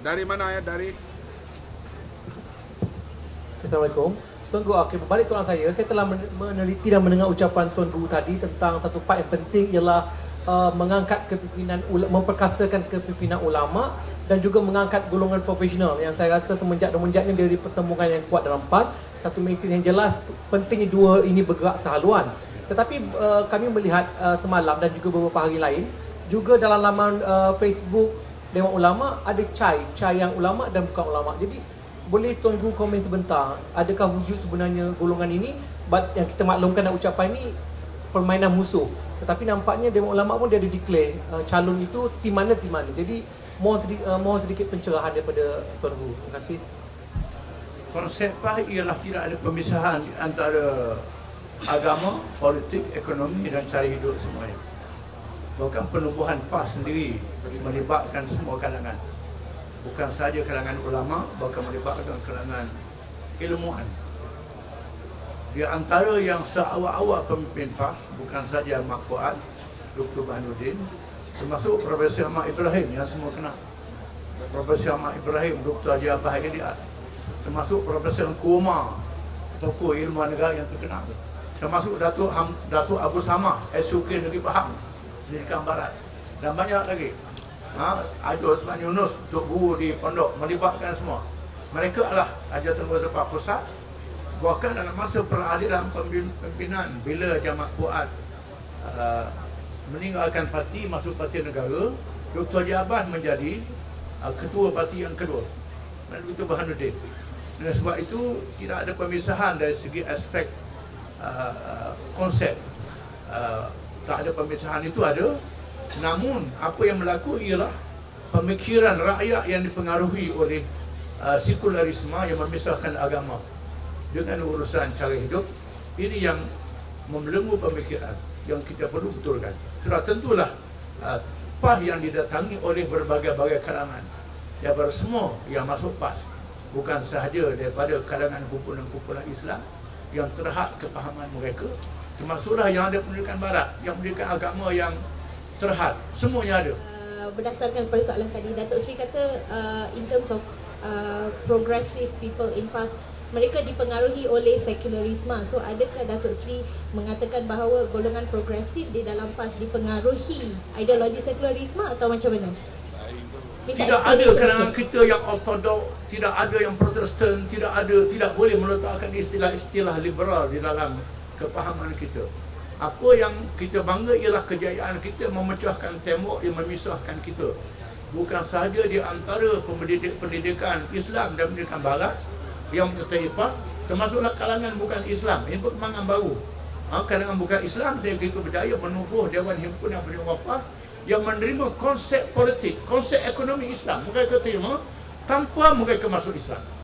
Dari mana ya? Dari Assalamualaikum. Tuan Guru, okay, berbalik tuan saya, saya telah meneliti dan mendengar ucapan Tuan Guru tadi tentang satu part yang penting ialah uh, mengangkat kepimpinan, memperkasakan kepimpinan ulama dan juga mengangkat golongan profesional yang saya rasa semenjak semenjak ini dari pertemuan yang kuat dalam PAN satu mesej yang jelas pentingnya dua ini bergerak sehaluan tetapi uh, kami melihat uh, semalam dan juga beberapa hari lain juga dalam laman uh, Facebook Dewan Ulama ada cai, cai yang ulama dan bukan ulama. Jadi boleh Tuan Guru komen sebentar. Adakah wujud sebenarnya golongan ini? But yang kita maklumkan dan ucapan ini permainan musuh. Tetapi nampaknya Dewan Ulama pun dia ada declare uh, calon itu tim mana tim mana. Jadi mohon, uh, mohon sedikit pencerahan daripada Tuan Guru. Terima kasih. Konsep PAS ialah tidak ada pemisahan antara agama, politik, ekonomi dan cara hidup semuanya. Bahkan penubuhan PAS sendiri melibatkan semua kalangan bukan sahaja kalangan ulama bahkan melibatkan kalangan ilmuwan di antara yang seawal-awal pemimpin PAS bukan saja Mak Fuad Dr. Bahanuddin termasuk Profesor Ahmad Ibrahim yang semua kenal Profesor Ahmad Ibrahim Dr. Haji Abah Ilyas termasuk Profesor Kuma tokoh ilmu negara yang terkenal termasuk Datuk Ham, Datuk Abu Samah SUK Negeri Pahang Pendidikan Barat dan banyak lagi ha, Haji Osman Yunus Duk Guru di Pondok melibatkan semua mereka adalah Haji Tengku Sepah Pusat bahkan dalam masa peradilan pimpinan bila Jamak Puat uh, meninggalkan parti masuk parti negara Dr. Jaban menjadi uh, ketua parti yang kedua dan Dr. Bahanuddin dan sebab itu tidak ada pemisahan dari segi aspek uh, uh, konsep uh, tak ada pemisahan itu ada. Namun apa yang berlaku ialah pemikiran rakyat yang dipengaruhi oleh uh, sekularisme yang memisahkan agama dengan urusan cara hidup. Ini yang membelenggu pemikiran yang kita perlu betulkan. Sudah tentulah uh, PAS yang didatangi oleh berbagai-bagai kalangan. Daripada semua yang masuk PAS bukan sahaja daripada kalangan kumpulan-kumpulan Islam yang terhad kepahaman mereka termasuklah yang ada pendidikan barat yang pendidikan agama yang terhad. Semuanya ada. Uh, berdasarkan pada soalan tadi Datuk Sri kata uh, in terms of uh, progressive people in past mereka dipengaruhi oleh sekularisme so adakah Datuk Sri mengatakan bahawa golongan progresif di dalam PAS dipengaruhi ideologi sekularisme atau macam mana tidak ada kalangan kita yang ortodok, tidak ada yang protestan, tidak ada, tidak boleh meletakkan istilah-istilah liberal di dalam kepahaman kita. Apa yang kita bangga ialah kejayaan kita memecahkan tembok yang memisahkan kita. Bukan sahaja di antara pendidik, pendidikan Islam dan pendidikan Barat yang IPA, termasuklah kalangan bukan Islam. Ini perkembangan baru. Ha, kalangan bukan Islam, saya begitu percaya menubuh Dewan Himpunan Pendidikan Wafah yang menerima konsep politik, konsep ekonomi Islam. Mereka terima tanpa mereka masuk Islam.